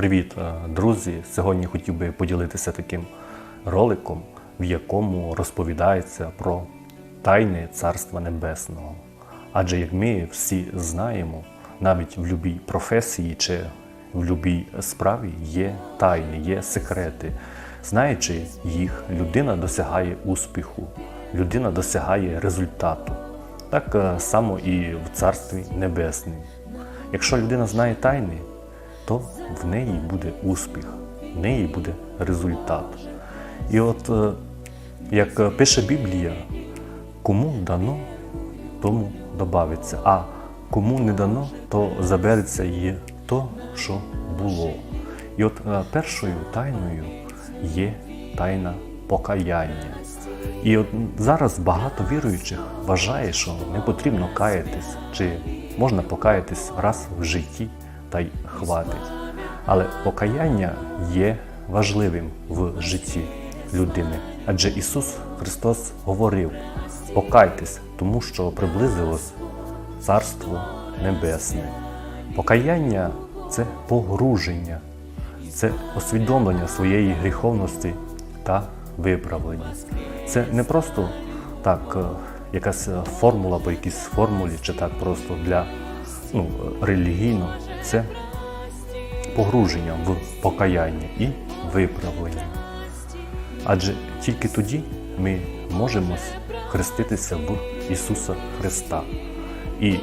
Привіт, е, друзі! Сьогодні хотів би поділитися таким роликом, в якому розповідається про тайни Царства Небесного. Адже як ми всі знаємо, навіть в будь-якій професії чи в будь-якій справі є тайни, є секрети. Знаючи їх, людина досягає успіху, людина досягає результату. Так е, само і в Царстві Небесному. Якщо людина знає тайни, то в неї буде успіх, в неї буде результат. І от е, як пише Біблія, кому дано, тому добавиться, а кому не дано, то забереться і то, що було. І от е, першою тайною є тайна покаяння. І от зараз багато віруючих вважає, що не потрібно каятись, чи можна покаятись раз в житті та й хватить. Але покаяння є важливим в житті людини. Адже Ісус Христос говорив: покайтесь, тому що приблизилось Царство Небесне. Покаяння це погруження, це усвідомлення своєї гріховності та виправлення. Це не просто так, е, якась е, формула по якійсь формулі, чи так просто для ну, релігійно. Це погруження в покаяння і виправлення. Адже тільки тоді ми можемо хреститися в Ісуса Христа і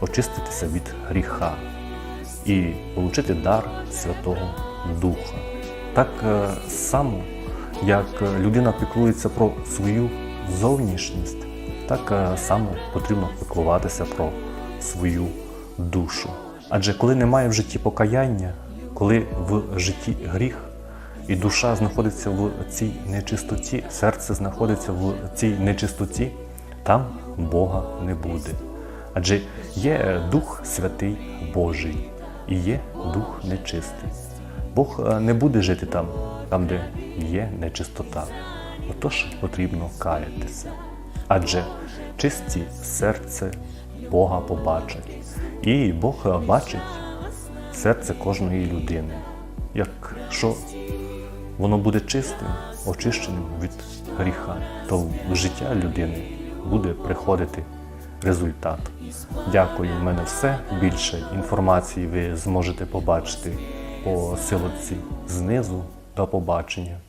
очиститися від гріха, і отримати дар Святого Духа. Так е, само, як людина піклується про свою зовнішність, так е, само потрібно піклуватися про свою душу. Адже коли немає в житті покаяння, коли в житті гріх, і душа знаходиться в цій нечистоті, серце знаходиться в цій нечистоті, там Бога не буде. Адже є Дух Святий Божий і є Дух нечистий. Бог е, не буде жити там, там, де є нечистота. Отож потрібно каятися. Адже чисті серце Бога побачать. І Бог бачить серце кожної людини. Якщо воно буде чистим, очищеним від гріха, то в життя людини буде приходити результат. Дякую, в мене все. Більше інформації ви зможете побачити по силоці знизу. До побачення.